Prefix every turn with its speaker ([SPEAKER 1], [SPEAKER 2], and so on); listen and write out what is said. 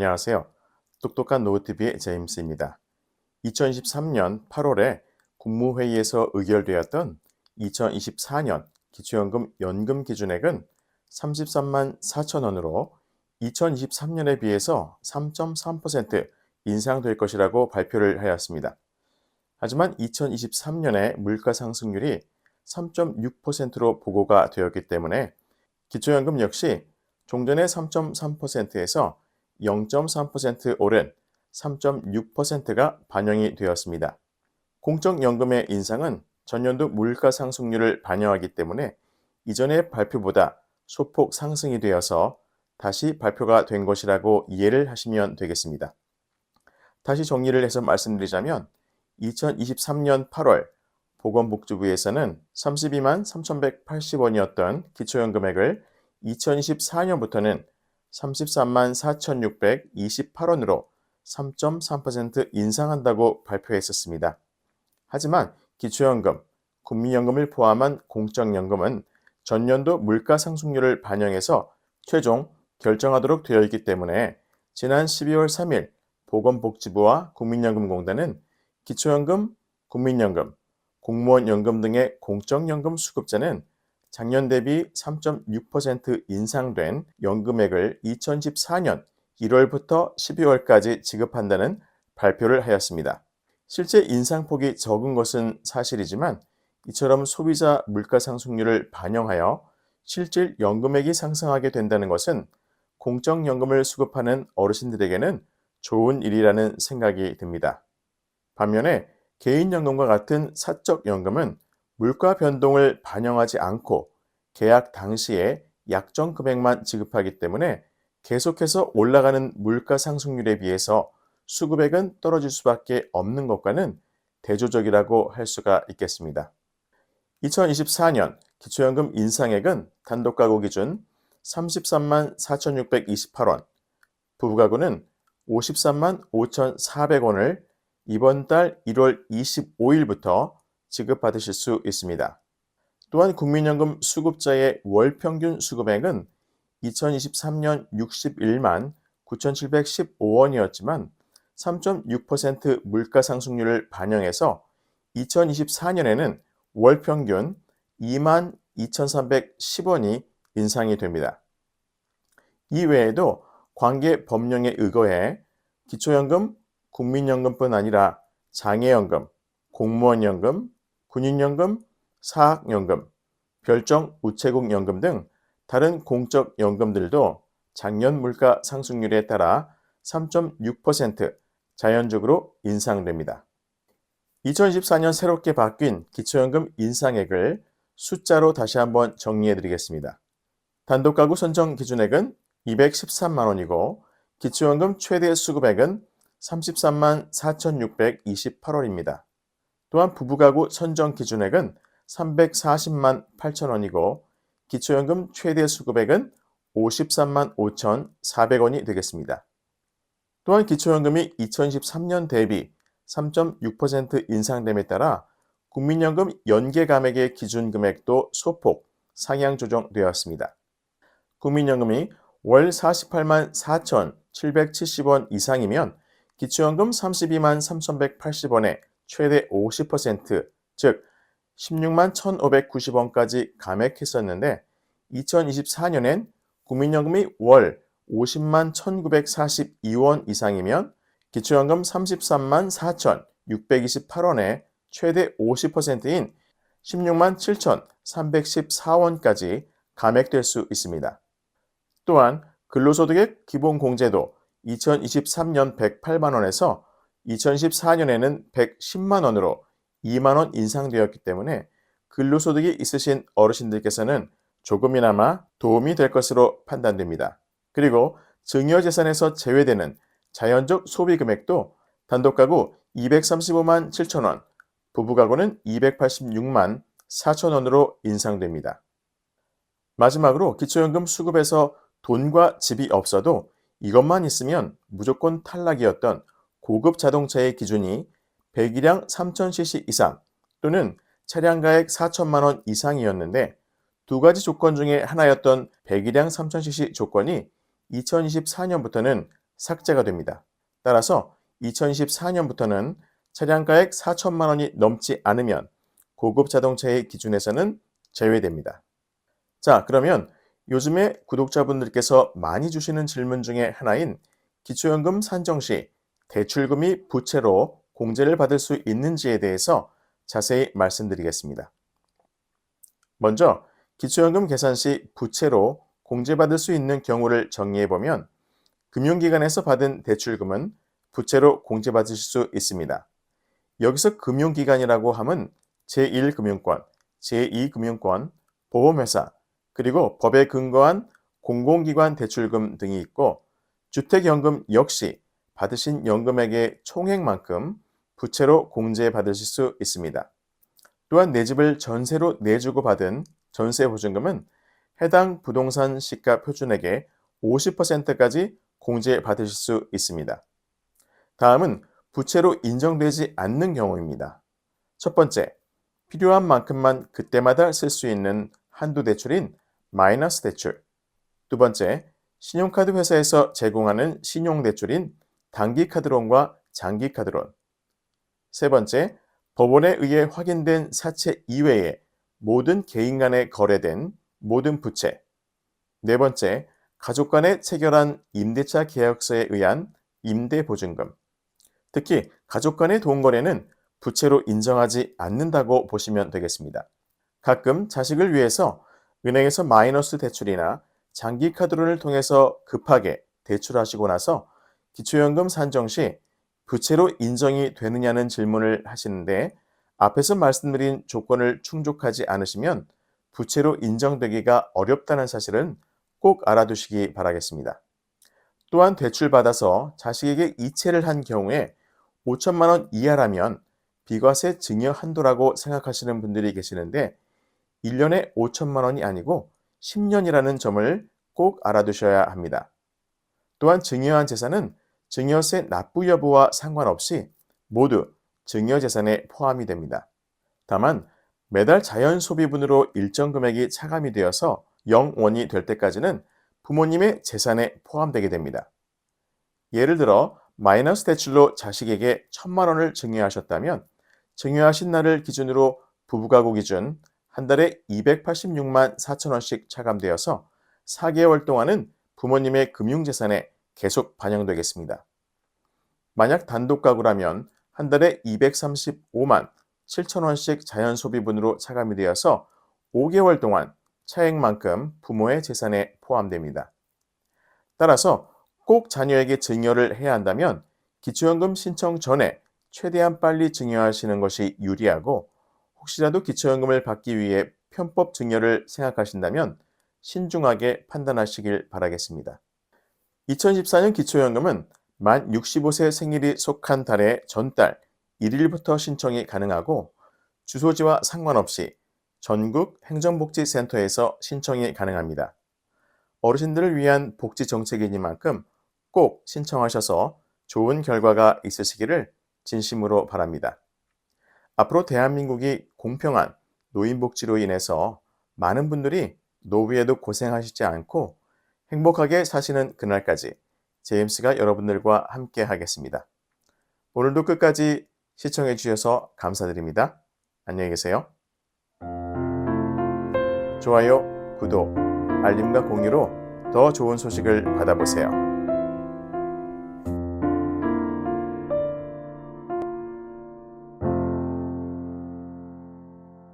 [SPEAKER 1] 안녕하세요. 똑똑한 노트비의 제임스입니다. 2023년 8월에 국무회의에서 의결되었던 2024년 기초연금 연금 기준액은 33만 4천 원으로 2023년에 비해서 3.3% 인상될 것이라고 발표를 하였습니다. 하지만 2023년에 물가 상승률이 3.6%로 보고가 되었기 때문에 기초연금 역시 종전의 3.3%에서 0.3% 오른 3.6%가 반영이 되었습니다. 공적연금의 인상은 전년도 물가 상승률을 반영하기 때문에 이전의 발표보다 소폭 상승이 되어서 다시 발표가 된 것이라고 이해를 하시면 되겠습니다. 다시 정리를 해서 말씀드리자면 2023년 8월 보건복지부에서는 32만 3,180원이었던 기초연금액을 2024년부터는 33만 4,628원으로 3.3% 인상한다고 발표했었습니다. 하지만 기초연금, 국민연금을 포함한 공적연금은 전년도 물가 상승률을 반영해서 최종 결정하도록 되어 있기 때문에 지난 12월 3일 보건복지부와 국민연금공단은 기초연금, 국민연금, 공무원연금 등의 공적연금 수급자는 작년 대비 3.6% 인상된 연금액을 2014년 1월부터 12월까지 지급한다는 발표를 하였습니다. 실제 인상폭이 적은 것은 사실이지만 이처럼 소비자 물가 상승률을 반영하여 실질 연금액이 상승하게 된다는 것은 공적연금을 수급하는 어르신들에게는 좋은 일이라는 생각이 듭니다. 반면에 개인연금과 같은 사적연금은 물가 변동을 반영하지 않고 계약 당시에 약정 금액만 지급하기 때문에 계속해서 올라가는 물가 상승률에 비해서 수급액은 떨어질 수밖에 없는 것과는 대조적이라고 할 수가 있겠습니다. 2024년 기초연금 인상액은 단독 가구 기준 33만 4,628원, 부부 가구는 53만 5,400원을 이번 달 1월 25일부터 지급받으실 수 있습니다. 또한 국민연금 수급자의 월 평균 수급액은 2023년 61만 9,715원이었지만 3.6% 물가 상승률을 반영해서 2024년에는 월 평균 2만 2,310원이 인상이 됩니다. 이 외에도 관계 법령에 의거해 기초연금, 국민연금뿐 아니라 장애연금, 공무원연금, 군인연금, 사학연금, 별정 우체국연금 등 다른 공적 연금들도 작년 물가 상승률에 따라 3.6% 자연적으로 인상됩니다. 2024년 새롭게 바뀐 기초연금 인상액을 숫자로 다시 한번 정리해 드리겠습니다. 단독 가구 선정 기준액은 213만 원이고 기초연금 최대 수급액은 33만 4,628원입니다. 또한 부부가구 선정 기준액은 340만 8천 원이고 기초연금 최대 수급액은 53만 5,400원이 되겠습니다. 또한 기초연금이 2023년 대비 3.6% 인상됨에 따라 국민연금 연계 감액의 기준 금액도 소폭 상향 조정되었습니다. 국민연금이 월 48만 4,770원 이상이면 기초연금 32만 3,180원에 최대 50%, 즉 16만 1,590원까지 감액했었는데 2024년엔 국민연금이 월 50만 1,942원 이상이면 기초연금 33만 4,628원에 최대 50%인 16만 7,314원까지 감액될 수 있습니다. 또한 근로소득의 기본공제도 2023년 108만 원에서 2014년에는 110만 원으로 2만 원 인상되었기 때문에 근로소득이 있으신 어르신들께서는 조금이나마 도움이 될 것으로 판단됩니다. 그리고 증여재산에서 제외되는 자연적 소비 금액도 단독가구 235만 7천 원, 부부가구는 286만 4천 원으로 인상됩니다. 마지막으로 기초연금 수급에서 돈과 집이 없어도 이것만 있으면 무조건 탈락이었던 고급 자동차의 기준이 배기량 3000cc 이상 또는 차량 가액 4천만 원 이상이었는데 두 가지 조건 중에 하나였던 배기량 3000cc 조건이 2024년부터는 삭제가 됩니다. 따라서 2024년부터는 차량 가액 4천만 원이 넘지 않으면 고급 자동차의 기준에서는 제외됩니다. 자, 그러면 요즘에 구독자분들께서 많이 주시는 질문 중에 하나인 기초연금 산정 시 대출금이 부채로 공제를 받을 수 있는지에 대해서 자세히 말씀드리겠습니다. 먼저 기초연금 계산 시 부채로 공제받을 수 있는 경우를 정리해 보면 금융기관에서 받은 대출금은 부채로 공제받으실 수 있습니다. 여기서 금융기관이라고 함은 제1금융권, 제2금융권, 보험회사, 그리고 법에 근거한 공공기관 대출금 등이 있고 주택연금 역시 받으신 연금액의 총액만큼 부채로 공제받으실 수 있습니다. 또한 내 집을 전세로 내주고 받은 전세 보증금은 해당 부동산 시가 표준액의 50%까지 공제받으실 수 있습니다. 다음은 부채로 인정되지 않는 경우입니다. 첫 번째, 필요한 만큼만 그때마다 쓸 수 있는 한도 대출인 마이너스 대출. 두 번째, 신용카드 회사에서 제공하는 신용대출인 단기 카드론과 장기 카드론. 세 번째, 법원에 의해 확인된 사채 이외의 모든 개인 간에 거래된 모든 부채. 네 번째, 가족 간에 체결한 임대차 계약서에 의한 임대 보증금. 특히 가족 간의 돈거래는 부채로 인정하지 않는다고 보시면 되겠습니다. 가끔 자식을 위해서 은행에서 마이너스 대출이나 장기 카드론을 통해서 급하게 대출하시고 나서 기초연금 산정 시 부채로 인정이 되느냐는 질문을 하시는데 앞에서 말씀드린 조건을 충족하지 않으시면 부채로 인정되기가 어렵다는 사실은 꼭 알아두시기 바라겠습니다. 또한 대출받아서 자식에게 이체를 한 경우에 5천만 원 이하라면 비과세 증여 한도라고 생각하시는 분들이 계시는데 1년에 5천만 원이 아니고 10년이라는 점을 꼭 알아두셔야 합니다. 또한 증여한 재산은 증여세 납부 여부와 상관없이 모두 증여재산에 포함이 됩니다. 다만 매달 자연 소비분으로 일정 금액이 차감이 되어서 0원이 될 때까지는 부모님의 재산에 포함되게 됩니다. 예를 들어 마이너스 대출로 자식에게 천만 원을 증여하셨다면 증여하신 날을 기준으로 부부가구 기준 한 달에 286만 4천 원씩 차감되어서 4개월 동안은 부모님의 금융재산에 계속 반영되겠습니다. 만약 단독 가구라면 한 달에 235만 7천 원씩 자연 소비분으로 차감이 되어서 5개월 동안 차액만큼 부모의 재산에 포함됩니다. 따라서 꼭 자녀에게 증여를 해야 한다면 기초연금 신청 전에 최대한 빨리 증여하시는 것이 유리하고 혹시라도 기초연금을 받기 위해 편법 증여를 생각하신다면 신중하게 판단하시길 바라겠습니다. 2014년 기초연금은 만 65세 생일이 속한 달의 전달 1일부터 신청이 가능하고 주소지와 상관없이 전국 행정복지센터에서 신청이 가능합니다. 어르신들을 위한 복지 정책이니만큼 꼭 신청하셔서 좋은 결과가 있으시기를 진심으로 바랍니다. 앞으로 대한민국이 공평한 노인복지로 인해서 많은 분들이 노후에도 고생하시지 않고 행복하게 사시는 그날까지 제임스가 여러분들과 함께 하겠습니다. 오늘도 끝까지 시청해 주셔서 감사드립니다. 안녕히 계세요. 좋아요, 구독, 알림과 공유로 더 좋은 소식을 받아보세요.